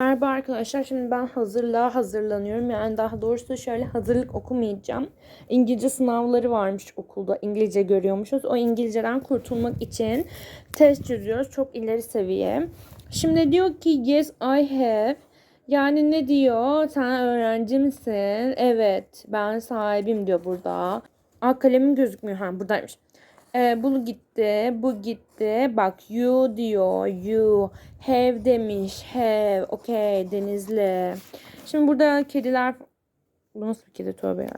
Merhaba arkadaşlar. Şimdi ben hazırlığa hazırlanıyorum. Yani daha doğrusu şöyle hazırlık okumayacağım. İngilizce sınavları varmış okulda. İngilizce görüyormuşuz. O İngilizceden kurtulmak için test çözüyoruz. Çok ileri seviye. Şimdi diyor ki yes I have. Yani ne diyor? Sen öğrenci misin? Evet. Ben sahibim diyor burada. Aa kalemim gözükmüyor. Ha buradaymış. Ee, bunu gitti, bu gitti. Bak you diyor, you. Have demiş, have. Okey, Denizli. Şimdi burada kediler... Bu nasıl bir kedi tövbe ya.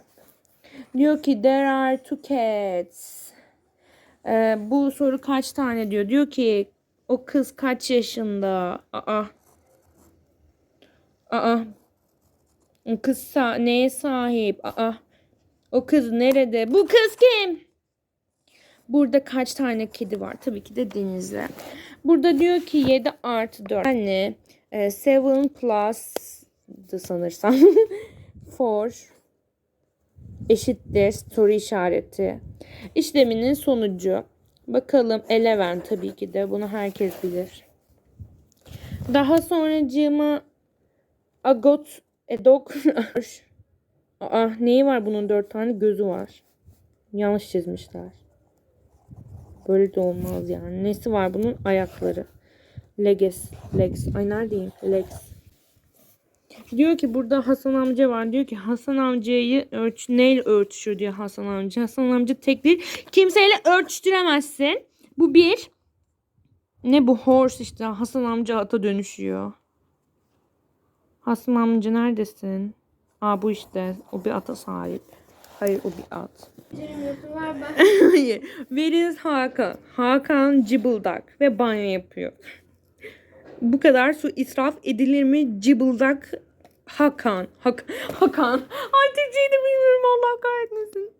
Diyor ki there are two cats. Ee, bu soru kaç tane diyor. Diyor ki o kız kaç yaşında? Aa. Aa. O kız sa- neye sahip? Aa. O kız nerede? Bu kız kim? Burada kaç tane kedi var? Tabii ki de denizde. Burada diyor ki 7 artı 4. Yani 7 plus sanırsam 4 eşittir soru işareti. İşleminin sonucu. Bakalım 11 tabii ki de. Bunu herkes bilir. Daha sonracığıma a got a dog. Aa, neyi var bunun dört tane gözü var. Yanlış çizmişler. Böyle de olmaz yani. Nesi var bunun? Ayakları. Legs. Legs. Ay neredeyim? Legs. Diyor ki burada Hasan amca var. Diyor ki Hasan amcayı ölç neyle ölçüşür diyor Hasan amca. Hasan amca tek değil. Kimseyle ölçtüremezsin. Bu bir. Ne bu horse işte. Hasan amca ata dönüşüyor. Hasan amca neredesin? Aa bu işte. O bir ata sahip. Hayır o bir at. Hayır. Veriz Hakan. Hakan cıbıldak ve banyo yapıyor. Bu kadar su israf edilir mi? Cıbıldak Hakan. Hak Hakan. Ay Türkçeyi de bilmiyorum Allah kahretmesin.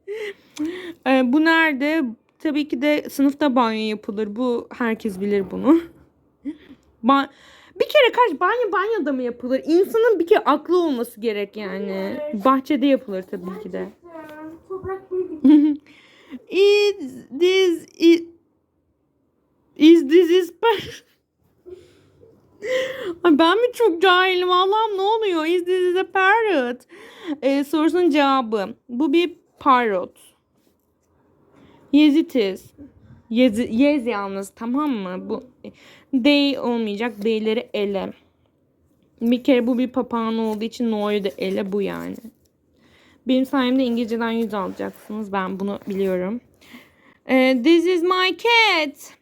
Ee, bu nerede? Tabii ki de sınıfta banyo yapılır. Bu herkes bilir bunu. Ba- bir kere kaç banyo banyoda mı yapılır? İnsanın bir kere aklı olması gerek yani. Bahçede yapılır tabii ki de. Is this is, is this is Ay ben mi çok cahilim Allah'ım ne oluyor? Is this is a parrot? Ee, sorusunun cevabı. Bu bir parrot. Yes it is. Yes, yes yalnız tamam mı? Bu they olmayacak. They'leri ele. Bir kere bu bir papağan olduğu için no'yu da ele bu yani. Benim sayemde İngilizceden 100 alacaksınız. Ben bunu biliyorum. Ee, this is my cat.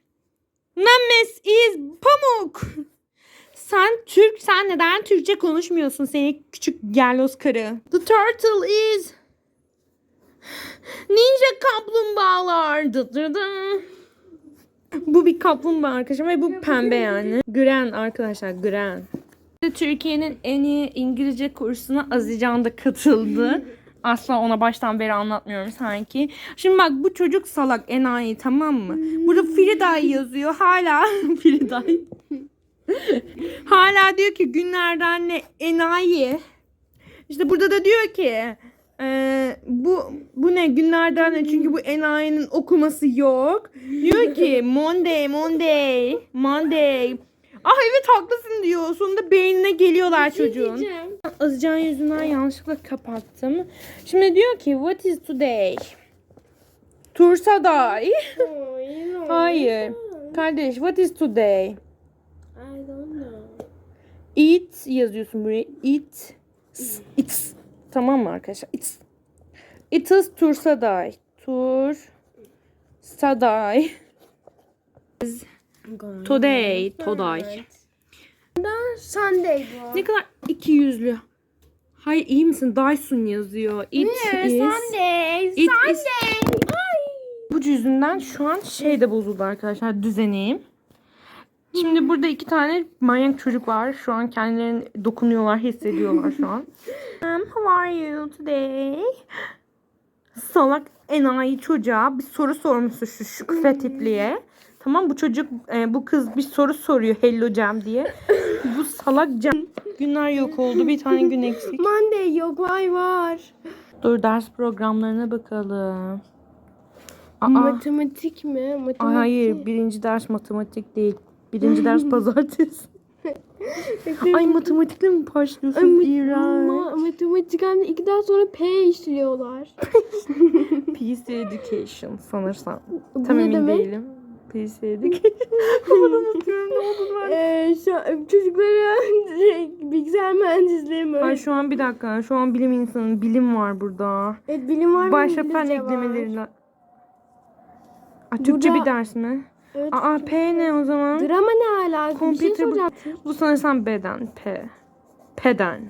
Names is Pamuk. Sen Türk, sen neden Türkçe konuşmuyorsun seni küçük gerloz karı? The turtle is Ninja kaplumbağalar. Dı dı dı. Bu bir kaplumbağa arkadaşım ve bu pembe yani. Gren arkadaşlar Gren. Türkiye'nin en iyi İngilizce kursuna Azican da katıldı. Asla ona baştan beri anlatmıyorum sanki. Şimdi bak bu çocuk salak enayi tamam mı? Burada Friday yazıyor hala. Friday. hala diyor ki günlerden ne enayi. İşte burada da diyor ki e, bu bu ne günlerden ne çünkü bu enayinin okuması yok. Diyor ki Monday Monday Monday. Ah evet haklısın diyor. Sonunda beynine geliyorlar çocuğun. Diyeceğim. Azcan yüzünden yanlışlıkla kapattım. Şimdi diyor ki what is today? Tursaday. Hayır. Kardeş what is today? I don't know. Eat yazıyorsun buraya. Eat. It's. Tamam mı arkadaşlar? It's. It is Tursaday. Tur. Saday. Today. Today. Sunday bu. Ne kadar iki yüzlü. Hayır iyi misin? Dyson yazıyor. It Ne? is. Sunday. It is- Sunday. Bu yüzünden şu an şey de bozuldu arkadaşlar düzenim. Şimdi burada iki tane manyak çocuk var. Şu an kendilerini dokunuyorlar, hissediyorlar şu an. Um, how are you today? Salak enayi çocuğa bir soru sormuşsun şu şükfe tipliye. Tamam bu çocuk, e, bu kız bir soru soruyor hello Cem diye. bu salak Cem. Günler yok oldu. Bir tane gün eksik. Monday yok vay var. Dur ders programlarına bakalım. Aa, Matematik mi? Matematik. Ay hayır birinci ders matematik değil. Birinci ders pazartesi. Ay matematikle mi başlıyorsun? Ama- İğrenç. Matematikten ikiden sonra P işliyorlar. PC Education sanırsam. Bu Tam ne emin demek? değilim. PC Education. Bunu unutuyorum ne olur ben. Ee, şu, çocuklara direkt bilgisayar mühendisliği mi? Ay şu an bir dakika. Şu an bilim insanı. Bilim var burada. Evet bilim var? Başka fen eklemeleriyle. Aa, Türkçe Burada- bir ders mi? Evet. Aa P ne o zaman? Drama ne alaka? Bir Computer şey bu- soracaktım. Bu sanırsam beden. P. Peden.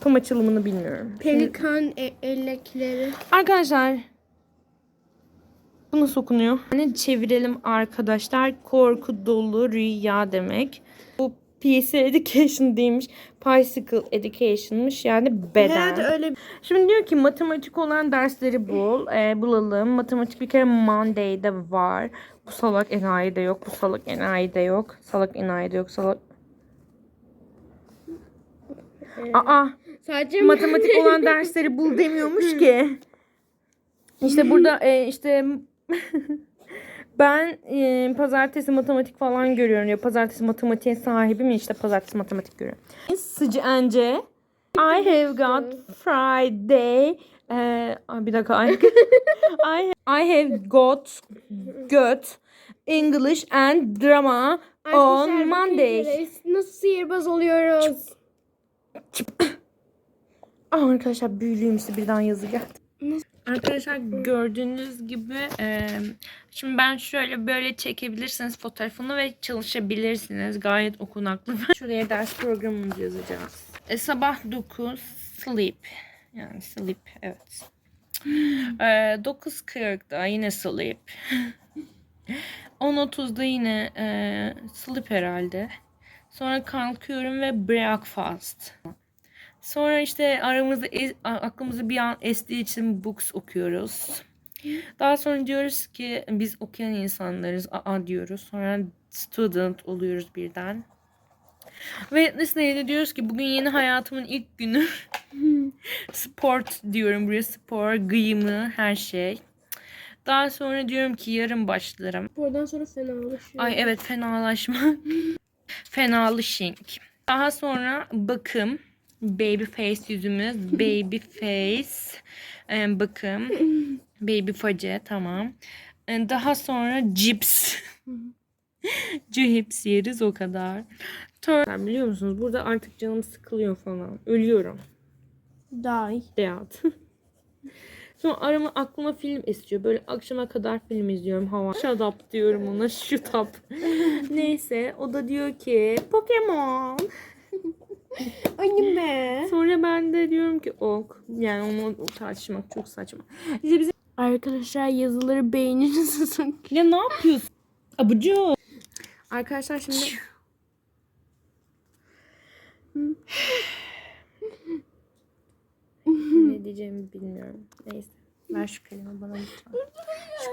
Tam açılımını bilmiyorum. Pelikan e- elekleri. Arkadaşlar bu nasıl okunuyor? Hani çevirelim arkadaşlar. Korku dolu rüya demek. Bu PC Education değilmiş. Bicycle Education'mış. Yani beden. Evet öyle. Şimdi diyor ki matematik olan dersleri bul. Ee, bulalım. Matematik bir kere Monday'de var. Bu salak enayi'de yok. Bu salak enayi'de yok. Salak enayi'de yok. Salak... Aa Sadece matematik olan dersleri bul demiyormuş ki. İşte burada e, işte ben e, pazartesi matematik falan görüyorum. Ya pazartesi matematiğe sahibim ya işte pazartesi matematik görüyorum. Sıcı ence. I have got Friday. E, ay, bir dakika. I, I, I have got got English and drama on Arkadaşlar, Monday. bakın Nasıl sihirbaz oluyoruz? Aa, arkadaşlar büyülüyüm işte birden yazı geldi. Arkadaşlar gördüğünüz gibi e, şimdi ben şöyle böyle çekebilirsiniz fotoğrafını ve çalışabilirsiniz. Gayet okunaklı. Şuraya ders programımızı yazacağız. E, sabah 9 sleep. Yani sleep evet. E, 9.40'da yine sleep. 10.30'da yine e, sleep herhalde. Sonra kalkıyorum ve breakfast. Sonra işte aramızda es- a- aklımızda bir an estiği için books okuyoruz. Daha sonra diyoruz ki biz okuyan insanlarız. Aa diyoruz. Sonra student oluyoruz birden. Ve Wednesday'de diyoruz ki bugün yeni hayatımın ilk günü. Sport diyorum buraya spor, gıyımı, her şey. Daha sonra diyorum ki yarın başlarım. Oradan sonra fenalaşıyor. Ay evet fenalaşma. Fenalışing. Daha sonra bakım. Baby face yüzümüz. Baby face. Ee, bakım. Baby face tamam. Ee, daha sonra cips. Cips yeriz o kadar. Sonra biliyor musunuz burada artık canım sıkılıyor falan. Ölüyorum. Die. Deyat. Sonra arama aklıma film esiyor. Böyle akşama kadar film izliyorum. Hava. Shut up diyorum ona. Shut up. Neyse o da diyor ki Pokemon. Anime. Sonra ben de diyorum ki ok. Yani onu tartışmak çok saçma. İşte bize Arkadaşlar yazıları beğeninize sakın. ya ne yapıyorsun? Abucu. Arkadaşlar şimdi ne diyeceğimi bilmiyorum. Neyse. Ver şu kalemi bana lütfen.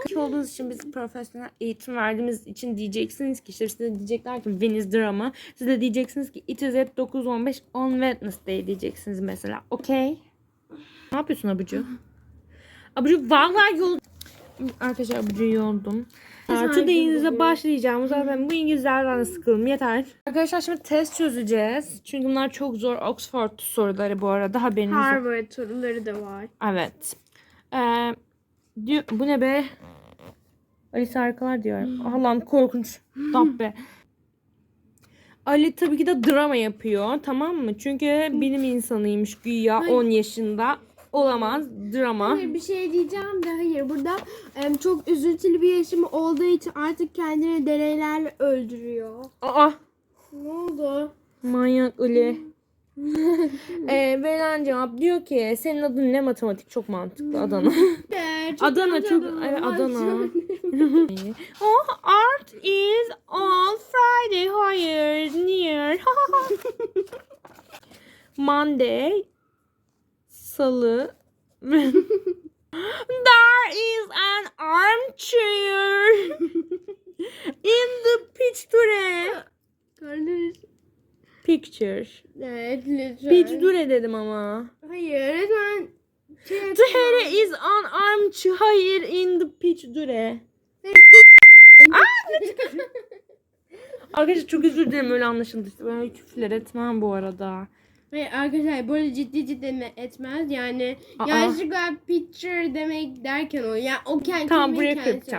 Kişi olduğunuz için biz profesyonel eğitim verdiğimiz için diyeceksiniz ki işte size diyecekler ki Venice Drama. Siz de diyeceksiniz ki it is at 9.15 on Wednesday diyeceksiniz mesela. Okey. Ne yapıyorsun Abucu? Abucu vallahi yol... Arkadaşlar Abucu'yu yoldum. Artı deyinize başlayacağım. Zaten bu İngilizlerden de sıkıldım. Yeter. Arkadaşlar şimdi test çözeceğiz. Çünkü bunlar çok zor Oxford soruları bu arada. Haberiniz. Harvard soruları da var. Evet. Ee, diyor, bu ne be? Alice harikalar diyor. Allah'ım korkunç. Dabbe. Ali tabii ki de drama yapıyor. Tamam mı? Çünkü bilim insanıymış güya 10 yaşında. Olamaz. Drama. Hayır bir şey diyeceğim de hayır burada em, çok üzüntülü bir yaşamı olduğu için artık kendini deneylerle öldürüyor. Aa. Ne oldu? Manyak Ali. Ee, verilen cevap diyor ki senin adın ne matematik çok mantıklı Adana. Be, Adana çok Adana. evet, Adana. oh art is on Friday hayır near. Monday Salı There is an armchair in the picture. Kardeş. Picture. Evet lütfen. Picture dedim ama. Hayır lütfen. Şey There is an armchair in the picture. Arkadaşlar çok özür dilerim öyle anlaşıldı. İşte Ben küfürler etmem bu arada. Hayır arkadaşlar böyle ciddi ciddi mi- etmez yani Aa. yanlışlıkla picture demek derken o ya o kendi Tamam buraya kendisi.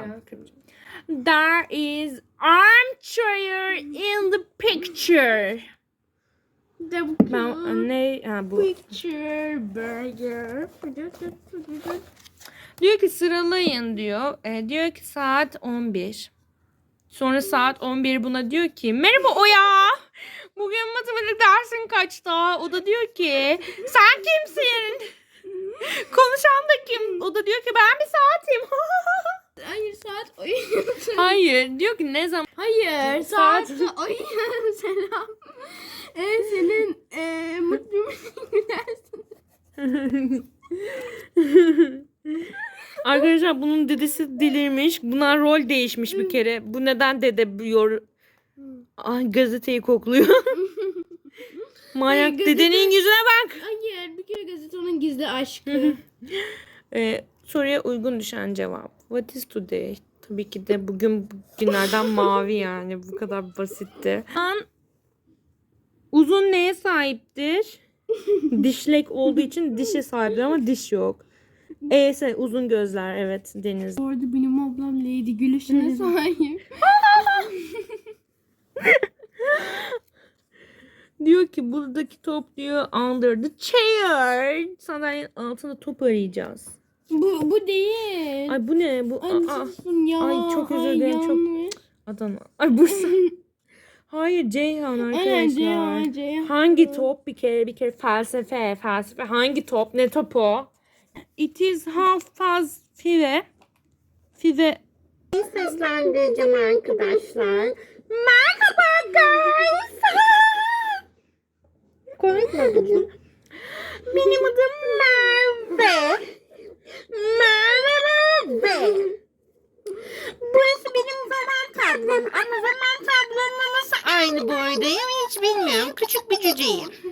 There is armchair in the picture. The Ben ne ha bu. picture burger. Diyor ki sıralayın diyor. E, diyor ki saat 11. Sonra saat 11 buna diyor ki merhaba Oya. Bugün matematik dersin kaçta? O da diyor ki sen kimsin? Konuşan da kim? O da diyor ki ben bir saatim. Hayır saat oyun. Hayır diyor ki ne zaman? Hayır Saat- saat oyun. Selam. Ee, senin e, mutlu gülersin. Arkadaşlar bunun dedesi delirmiş. Buna rol değişmiş bir kere. Bu neden dede yor... Ay gazeteyi kokluyor. Manyak gazete- dedenin yüzüne bak. Hayır bir kere gazete onun gizli aşkı. Ee, soruya uygun düşen cevap. What is today? Tabii ki de bugün günlerden mavi yani. Bu kadar basitti. An uzun neye sahiptir? Dişlek olduğu için dişe sahiptir ama diş yok. E'se uzun gözler evet Deniz. Orada benim ablam Lady gülüşüne sahip. Diyor ki buradaki top diyor under the chair. Sandalyenin altında top arayacağız. Bu bu değil. Ay bu ne? Bu Ay, aa, ya. Ay, çok özür dilerim, çok-. Adana. Ay Bursa. Hayır Ceyhan Aynen arkadaşlar. Ceyhan Ceyhan. Hangi top bir kere bir kere felsefe felsefe hangi top ne topu? It is half past five. Five. Seslendireceğim arkadaşlar. Merhaba guys. Komik mi abicim? Benim adım Merve. Merve. Burası benim zaman tablom ama zaman tablomla nasıl aynı boydayım hiç bilmiyorum. Küçük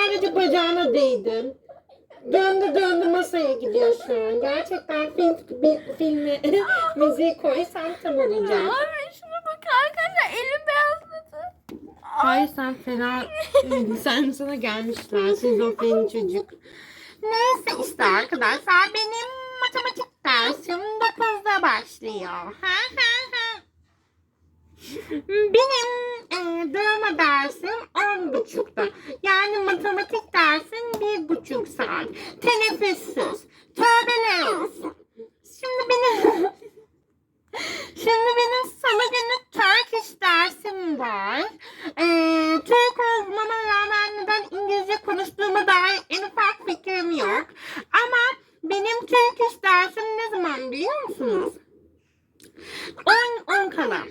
Sadece bacağına değdim. Döndü döndü masaya gidiyor şu an. Gerçekten film, bir filmi müziği koysam tam olacak. Abi şuna bak arkadaşlar elim beyazladı. Hayır sen fena sen sana gelmişler şizofreni çocuk. Neyse işte arkadaşlar benim matematik dersim 9'da başlıyor. Ha ha ha. Benim e, drama dersim 10.30'da. Yani matematik dersim bir buçuk saat. Teneffüssüz. Tövbeler olsun. Şimdi benim Şimdi benim salı günü Turkish dersim var. Ee, Türk olmama rağmen neden İngilizce konuştuğuma dair en ufak fikrim yok. Ama benim Turkish dersim ne zaman biliyor musunuz? 10 10 kala.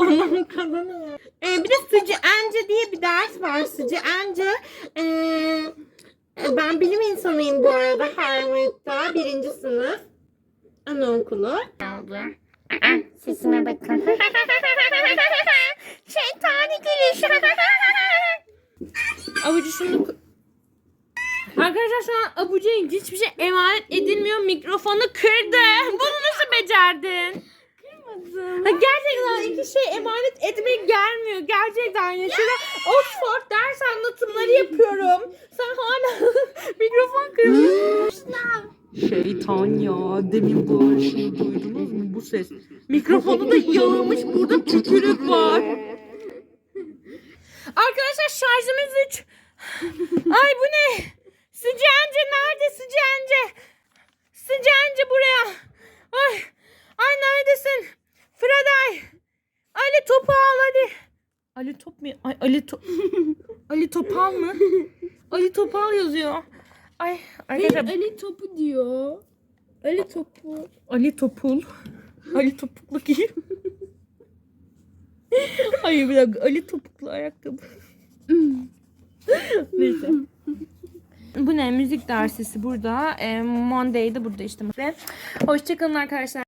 10 kala ne ya? Ee, bir de Sıcı Ence diye bir ders var. Sıcı Ence. Ee, ben bilim insanıyım bu arada Harvard'da birinci sınıf. Anaokulu. Sesime bakın. Şeytani gülüş. Avucu şunu... Arkadaşlar şu an Abucu'ya hiçbir şey emanet edilmiyor. Mikrofonu kırdı. Bunu nasıl becerdin? Ha, gerçekten iki şey emanet etmek gelmiyor. Gerçekten. Şurada Oxford ders anlatımları yapıyorum. Sen hala mikrofon kırıyorsun. Şeytan ya. Demin bağırışını duydunuz mu bu ses? Mikrofonu da yağmış. Burada tükürük var. Arkadaşlar şarjımız 3. Ay bu ne? Sıcence nerede Sıcence? Sıcence buraya. Ay, ay neredesin? Freday. Ali topu al hadi. Ali top mu? Ay Ali top. Ali Topal mı? Ali Topal yazıyor. Ay Hayır arkadaşlar Ali topu diyor. Ali topu. Ali Topul. Ali Topuklu giy. Hayır bir dakika. Ali Topuklu ayakkabı. Neyse. Bu ne? Müzik dersisi burada. E, Monday'da burada işte. Ve hoşçakalın arkadaşlar.